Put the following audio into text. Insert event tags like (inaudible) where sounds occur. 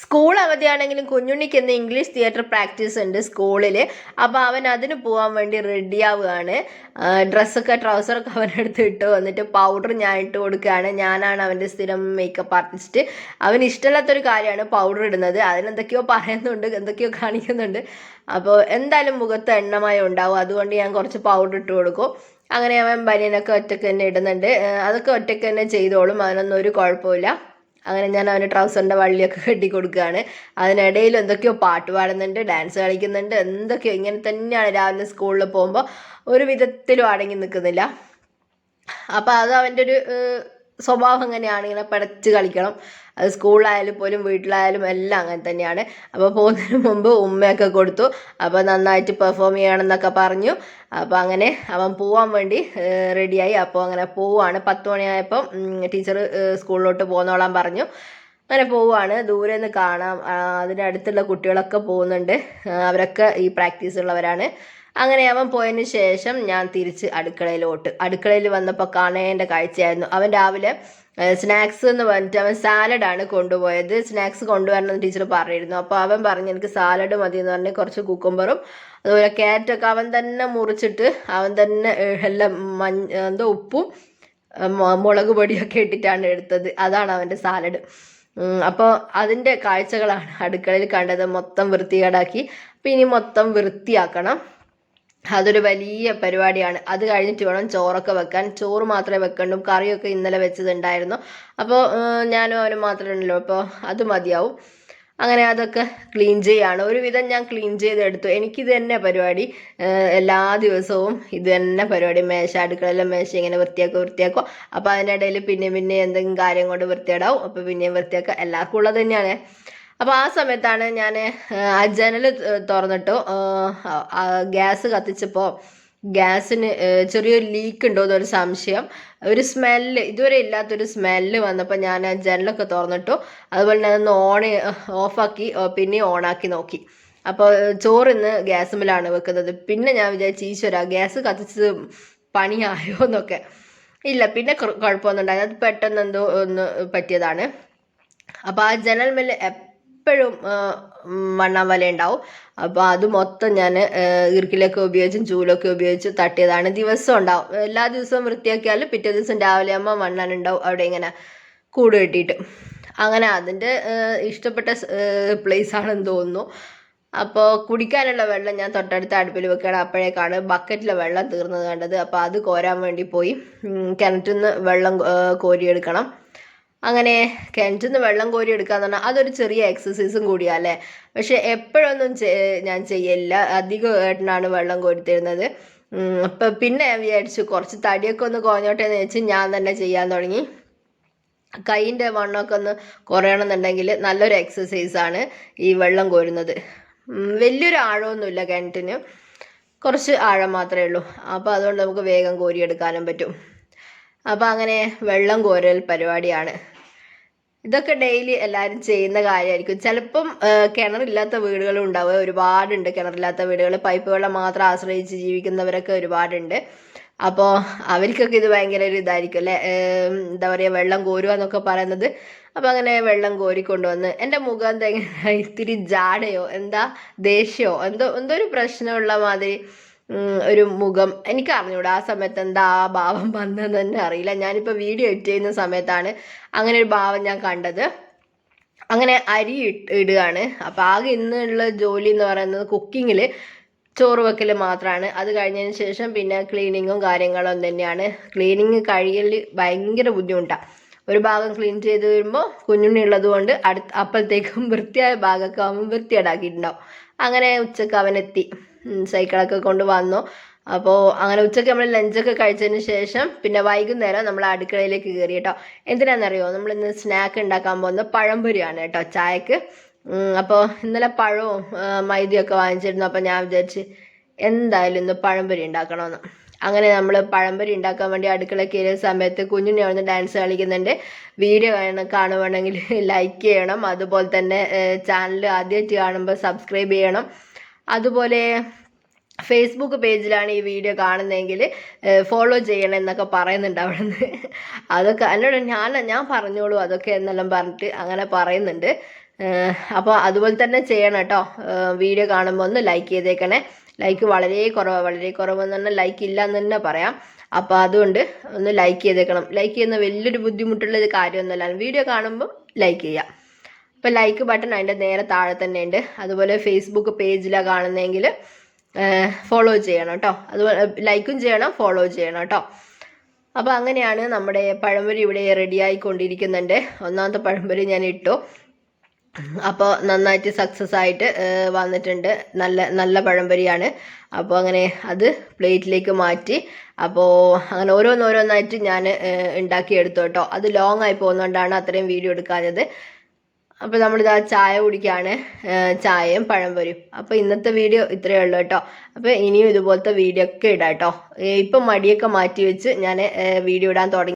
School അവധിയാണെങ്കിലും കുഞ്ഞുണ്ണിക്ക് ഇന്ന് English theatre practice ഉണ്ട് സ്കൂളിൽ അപ്പോൾ അവൻ അതിന് പോകാൻ വേണ്ടി റെഡിയാവുകയാണ് ഡ്രസ്സൊക്കെ ട്രൗസറൊക്കെ അവനെടുത്ത് ഇട്ട് വന്നിട്ട് പൗഡർ ഞാൻ ഇട്ട് കൊടുക്കുകയാണ്. ഞാനാണ് അവന്റെ സ്ഥിരം മേക്കപ്പ് ആർട്ടിസ്റ്റ് അവന് ഇഷ്ടമില്ലാത്തൊരു കാര്യമാണ് പൗഡർ ഇടുന്നത്. അതിനെന്തൊക്കെയോ പറയുന്നുണ്ട് എന്തൊക്കെയോ കാണിക്കുന്നുണ്ട്. അപ്പോൾ എന്തായാലും മുഖത്ത് എണ്ണമയം ഉണ്ടാവും. അതുകൊണ്ട് ഞാൻ കുറച്ച് പൗഡർ ഇട്ട് കൊടുക്കും. അങ്ങനെ അവൻ ബനിയനൊക്കെ ഒറ്റയ്ക്ക് തന്നെ ഇടുന്നുണ്ട്. അതൊക്കെ ഒറ്റയ്ക്ക് തന്നെ ചെയ്തോളും. അവനൊന്നും ഒരു കുഴപ്പമില്ല. അങ്ങനെ ഞാൻ അവന്റെ ട്രൗസറിന്റെ വള്ളിയൊക്കെ കെട്ടി കൊടുക്കുകയാണ്. അതിനിടയിൽ എന്തൊക്കെയോ പാട്ട് പാടുന്നുണ്ട് ഡാൻസ് കളിക്കുന്നുണ്ട് എന്തൊക്കെയോ ഇങ്ങനെ തന്നെയാണ് രാവിലെ സ്കൂളിൽ പോകുമ്പോൾ ഒരു വിധത്തിലും അടങ്ങി നിൽക്കുന്നില്ല. അപ്പോൾ അത് അവന്റെ ഒരു സ്വഭാവം അങ്ങനെയാണ്. ഇങ്ങനെ പടച്ച് കളിക്കണം. അത് സ്കൂളിലായാലും പോലും വീട്ടിലായാലും എല്ലാം അങ്ങനെ തന്നെയാണ്. അപ്പോൾ പോകുന്നതിന് മുമ്പ് ഉമ്മയൊക്കെ കൊടുത്തു. അപ്പോൾ നന്നായിട്ട് പെർഫോം ചെയ്യണമെന്നൊക്കെ പറഞ്ഞു. അപ്പോൾ അങ്ങനെ അവൻ പോവാൻ വേണ്ടി റെഡിയായി. അപ്പോൾ അങ്ങനെ പോവാണ്. പത്ത് മണിയായപ്പം ടീച്ചർ സ്കൂളിലോട്ട് പോന്നോളാൻ പറഞ്ഞു. അങ്ങനെ പോവുകയാണ് ദൂരെ നിന്ന് കാണാം. അതിനടുത്തുള്ള കുട്ടികളൊക്കെ പോകുന്നുണ്ട്. അവരൊക്കെ ഈ പ്രാക്ടീസ് ഉള്ളവരാണ് അങ്ങനെ അവൻ പോയതിന് ശേഷം ഞാൻ തിരിച്ച് അടുക്കളയിലോട്ട്. അടുക്കളയിൽ വന്നപ്പോൾ കാണേണ്ട കാഴ്ചയായിരുന്നു. അവൻ രാവിലെ സ്നാക്സ് എന്ന് പറഞ്ഞിട്ട് അവൻ സാലഡാണ് കൊണ്ടുപോയത്. സ്നാക്സ് കൊണ്ടുവരണമെന്ന് ടീച്ചർ പറഞ്ഞിരുന്നു. അപ്പോൾ അവൻ പറഞ്ഞു എനിക്ക് സാലഡ് മതി എന്ന് പറഞ്ഞ് കുറച്ച് കുക്കുംബറും അതുപോലെ ക്യാരറ്റൊക്കെ അവൻ തന്നെ മുറിച്ചിട്ട് അവൻ തന്നെ എല്ലാം മഞ്ഞ എന്തോ ഉപ്പും മുളക് പൊടിയൊക്കെ ഇട്ടിട്ടാണ് എടുത്തത്. അതാണ് അവന്റെ സാലഡ് അപ്പോൾ അതിന്റെ കാഴ്ചകളാണ് അടുക്കളയിൽ കണ്ടത്. മൊത്തം വൃത്തികേടാക്കി. അപ്പം ഇനി മൊത്തം വൃത്തിയാക്കണം. അതൊരു വലിയ പരിപാടിയാണ്. അത് കഴിഞ്ഞിട്ട് വേണം ചോറൊക്കെ വെക്കാൻ. ചോറ് മാത്രമേ വെക്കണ്ടൂ. കറിയൊക്കെ ഇന്നലെ വെച്ചതുണ്ടായിരുന്നു. അപ്പോൾ ഞാനും അവനും മാത്രമേ ഉള്ളൂ. അപ്പോൾ അത് മതിയാവും. അങ്ങനെ അതൊക്കെ ക്ലീൻ ചെയ്യാണ്. ഒരുവിധം ഞാൻ ക്ലീൻ ചെയ്തെടുത്തു. എനിക്കിത് തന്നെ പരിപാടി എല്ലാ ദിവസവും ഇത് തന്നെ പരിപാടി. മേശ അടുക്കളയിലെ മേശ ഇങ്ങനെ വൃത്തിയാക്കുക വൃത്തിയാക്കുക അപ്പോൾ അതിനിടയിൽ പിന്നെ പിന്നെ എന്തെങ്കിലും കാര്യം കൊണ്ട് വൃത്തിയാടാവും അപ്പോൾ പിന്നെയും വൃത്തിയാക്കുക. എല്ലാവർക്കും ഉള്ളത് തന്നെയാണ്. അപ്പോൾ ആ സമയത്താണ് ഞാൻ ആ ജനൽ തുറന്നിട്ടു. ഗ്യാസ് കത്തിച്ചപ്പോൾ ഗ്യാസിന് ചെറിയൊരു ലീക്ക് ഉണ്ടോ എന്നൊരു സംശയം. ഒരു സ്മെല്ല് ഇതുവരെ ഇല്ലാത്തൊരു സ്മെല്ല് വന്നപ്പോൾ ഞാൻ ആ ജനലൊക്കെ തുറന്നിട്ടു. അതുപോലെ തന്നെ അതൊന്ന് ഓൺ ഓഫാക്കി പിന്നെ ഓണാക്കി നോക്കി. അപ്പോൾ ചോറ് ഇന്ന് മില്ലാണ് വെക്കുന്നത്. പിന്നെ ഞാൻ വിചാരിച്ചു ഈശ്വര ഗ്യാസ് കത്തിച്ചത് പണിയായോ എന്നൊക്കെ. ഇല്ല പിന്നെ കുഴ- കുഴപ്പമൊന്നും ഉണ്ടായി അത് പെട്ടെന്ന് എന്തോ ഒന്ന് പറ്റിയതാണ്. അപ്പോൾ ആ ജനൽ മേലെ എപ്പോഴും മണ്ണാൻ വല ഉണ്ടാവും. അപ്പോൾ അത് മൊത്തം ഞാൻ ഇറുക്കിലൊക്കെ ഉപയോഗിച്ചും ചൂലൊക്കെ ഉപയോഗിച്ച് തട്ടിയതാണ്. ദിവസം ഉണ്ടാവും. എല്ലാ ദിവസവും വൃത്തിയാക്കിയാലും പിറ്റേ ദിവസം രാവിലെ ആകുമ്പോൾ മണ്ണാൻ ഉണ്ടാവും. അവിടെ ഇങ്ങനെ കൂട് കെട്ടിയിട്ട്. അങ്ങനെ അതിന്റെ ഇഷ്ടപ്പെട്ട പ്ലേസ് ആണെന്ന് തോന്നുന്നു. അപ്പോൾ കുടിക്കാനുള്ള വെള്ളം ഞാൻ തൊട്ടടുത്ത അടുപ്പിൽ വെക്കണം അപ്പോഴേക്കാണ് ബക്കറ്റിലെ വെള്ളം തീർന്നത് കണ്ടത്. അപ്പോൾ അത് കോരാൻ വേണ്ടി പോയി. കിണറ്റിൽ നിന്ന് വെള്ളം കോരിയെടുക്കണം. അങ്ങനെ കിണറ്റിൽ നിന്ന് വെള്ളം കോരി എടുക്കാന്ന് പറഞ്ഞാൽ അതൊരു ചെറിയ എക്സസൈസും കൂടിയല്ലേ പക്ഷെ എപ്പോഴൊന്നും ഞാൻ ചെയ്യില്ല അധികം ഏട്ടനാണ് വെള്ളം കോരി തരുന്നത്. പിന്നെ ഞാൻ വിചാരിച്ചു കുറച്ച് തടിയൊക്കെ ഒന്ന് കുറഞ്ഞോട്ടെ എന്ന് വെച്ച് ഞാൻ തന്നെ ചെയ്യാൻ തുടങ്ങി. കൈയിന്റെ വണ്ണമൊക്കെ ഒന്ന് കുറയണമെന്നുണ്ടെങ്കിൽ നല്ലൊരു എക്സസൈസാണ് ഈ വെള്ളം കോരുന്നത്. വലിയൊരു ആഴമൊന്നുമില്ല കിണറ്റിന്. കുറച്ച് ആഴം മാത്രമേ ഉള്ളൂ. അപ്പോൾ അതുകൊണ്ട് നമുക്ക് വേഗം കോരിയെടുക്കാനും പറ്റും. അപ്പോൾ അങ്ങനെ വെള്ളം കോരൽ പരിപാടിയാണ്. ഇതൊക്കെ ഡെയിലി എല്ലാവരും ചെയ്യുന്ന കാര്യമായിരിക്കും ചിലപ്പം കിണറില്ലാത്ത വീടുകളും ഉണ്ടാവുക. ഒരുപാടുണ്ട് കിണറില്ലാത്ത വീടുകൾ. പൈപ്പ് വെള്ളം മാത്രം ആശ്രയിച്ച് ജീവിക്കുന്നവരൊക്കെ ഒരുപാടുണ്ട്. അപ്പോൾ അവർക്കൊക്കെ ഇത് ഭയങ്കര ഒരു ഇതായിരിക്കും അല്ലേ? എന്താ പറയുക വെള്ളം കോരുക എന്നൊക്കെ പറയുന്നത്. അപ്പോൾ അങ്ങനെ വെള്ളം കോരിക്കൊണ്ടുവന്ന് എന്റെ മുഖം എന്താ ഇത്തിരി ജാടയോ എന്താ ദേഷ്യമോ എന്തോ എന്തോ ഒരു പ്രശ്നമുള്ള മാതിരി ഒരു മുഖം. എനിക്ക് അറിഞ്ഞൂടാ ആ സമയത്ത് എന്താ ആ ഭാവം വന്നതെന്ന് തന്നെ അറിയില്ല. ഞാനിപ്പോൾ വീഡിയോ എഡിറ്റ് ചെയ്യുന്ന സമയത്താണ് അങ്ങനെ ഒരു ഭാവം ഞാൻ കണ്ടത്. അങ്ങനെ അരി ഇടുകയാണ്. അപ്പോൾ ആകെ ഇന്നുള്ള ജോലി എന്ന് പറയുന്നത് കുക്കിങ്ങിൽ ചോറ് വെക്കൽ മാത്രമാണ് അത് കഴിഞ്ഞതിന് ശേഷം പിന്നെ ക്ലീനിങ്ങും കാര്യങ്ങളും തന്നെയാണ്. ക്ലീനിങ് കഴിയൽ ഭയങ്കര ബുദ്ധിമുട്ടാണ് ഒരു ഭാഗം ക്ലീൻ ചെയ്ത് വരുമ്പോൾ കുഞ്ഞുണ്ണി ഉള്ളത് കൊണ്ട് അടുത്ത് അപ്പോഴത്തേക്കും (laughs) വൃത്തിയായ ഭാഗമൊക്കെ അവൻ വൃത്തിയേടാക്കിയിട്ടുണ്ടാവും അങ്ങനെ ഉച്ചയ്ക്ക് അവനെത്തി സൈക്കിളൊക്കെ കൊണ്ട് വന്നു. അപ്പോൾ അങ്ങനെ ഉച്ചയ്ക്ക് നമ്മൾ ലഞ്ചൊക്കെ കഴിച്ചതിന് ശേഷം പിന്നെ വൈകുന്നേരം നമ്മൾ അടുക്കളയിലേക്ക് കയറി കേട്ടോ. എന്തിനാണെന്നറിയോ നമ്മൾ ഇന്ന് സ്നാക്ക് ഉണ്ടാക്കാൻ പോകുന്ന പഴംപൊരിയാണ് കേട്ടോ ചായക്ക്. അപ്പോൾ ഇന്നലെ പഴവും മൈദയും മൈദയൊക്കെ വാങ്ങിച്ചിരുന്നു. അപ്പോൾ ഞാൻ വിചാരിച്ച് എന്തായാലും ഇന്ന് പഴംപൊരി ഉണ്ടാക്കണമെന്ന് അങ്ങനെ നമ്മൾ പഴംപൊരി ഉണ്ടാക്കാൻ വേണ്ടി അടുക്കള കയറിയ സമയത്ത് കുഞ്ഞുണ്ണി അവിടുന്ന് ഡാൻസ് കളിക്കുന്നുണ്ട്. വീഡിയോ കാണ കാണുവാണെങ്കിൽ (laughs) ലൈക്ക് ചെയ്യണം. അതുപോലെ തന്നെ ചാനൽ ആദ്യമായിട്ട് കാണുമ്പോൾ സബ്സ്ക്രൈബ് ചെയ്യണം. അതുപോലെ ഫേസ്ബുക്ക് പേജിലാണ് ഈ വീഡിയോ കാണുന്നതെങ്കിൽ ഫോളോ ചെയ്യണം എന്നൊക്കെ പറയുന്നുണ്ട് അവിടെ നിന്ന് (laughs) അതൊക്കെ എന്നോട് ഞാൻ ഞാൻ പറഞ്ഞോളൂ അതൊക്കെ എന്നെല്ലാം പറഞ്ഞിട്ട് അങ്ങനെ പറയുന്നുണ്ട്. അപ്പോൾ അതുപോലെ തന്നെ ചെയ്യണം കേട്ടോ. വീഡിയോ കാണുമ്പോൾ ഒന്ന് ലൈക്ക് ചെയ്തേക്കണേ. ലൈക്ക് വളരെ കുറവാണ് വളരെ കുറവെന്ന് പറഞ്ഞാൽ ലൈക്ക് ഇല്ല എന്ന് തന്നെ പറയാം. അപ്പോൾ അതുകൊണ്ട് ഒന്ന് ലൈക്ക് ചെയ്തേക്കണം. ലൈക്ക് ചെയ്യുന്ന വലിയൊരു ബുദ്ധിമുട്ടുള്ള ഒരു കാര്യമൊന്നുമല്ല. വീഡിയോ കാണുമ്പോൾ ലൈക്ക് ചെയ്യാം. അപ്പോൾ ലൈക്ക് ബട്ടൺ അതിന്റെ നേരെ താഴെ തന്നെ ഉണ്ട് അതുപോലെ ഫേസ്ബുക്ക് പേജിലാണ് കാണുന്നതെങ്കിൽ ഫോളോ ചെയ്യണം കേട്ടോ അതുപോലെ ലൈക്കും ചെയ്യണം ഫോളോ ചെയ്യണം കേട്ടോ അപ്പോൾ അങ്ങനെയാണ് നമ്മുടെ പഴംപൊരി ഇവിടെ റെഡി ആയിക്കൊണ്ടിരിക്കുന്നുണ്ട്. ഒന്നാമത്തെ പഴംപൊരി ഞാൻ ഇട്ടു. അപ്പോൾ നന്നായിട്ട് സക്സസ് ആയിട്ട് വന്നിട്ടുണ്ട്. നല്ല നല്ല പഴംപൊരിയാണ്. അപ്പോൾ അങ്ങനെ അത് പ്ലേറ്റിലേക്ക് മാറ്റി അപ്പോൾ അങ്ങനെ ഓരോന്നോരോന്നായിട്ട് ഞാൻ ഉണ്ടാക്കിയെടുത്തു കേട്ടോ. അത് ലോങ് ആയി പോകുന്നതുകൊണ്ടാണ് അത്രയും വീഡിയോ എടുക്കാഞ്ഞത്. അപ്പോൾ നമ്മളിതാ ചായ കുടിക്കുകയാണ് ചായയും പഴംപൊരിയും. അപ്പോൾ ഇന്നത്തെ വീഡിയോ ഇത്രയേ ഉള്ളൂ കേട്ടോ. അപ്പോൾ ഇനിയും ഇതുപോലത്തെ വീഡിയോ ഒക്കെ ഇടാം കേട്ടോ. ഇപ്പം മടിയൊക്കെ മാറ്റി വെച്ച് ഞാൻ വീഡിയോ ഇടാൻ തുടങ്ങി.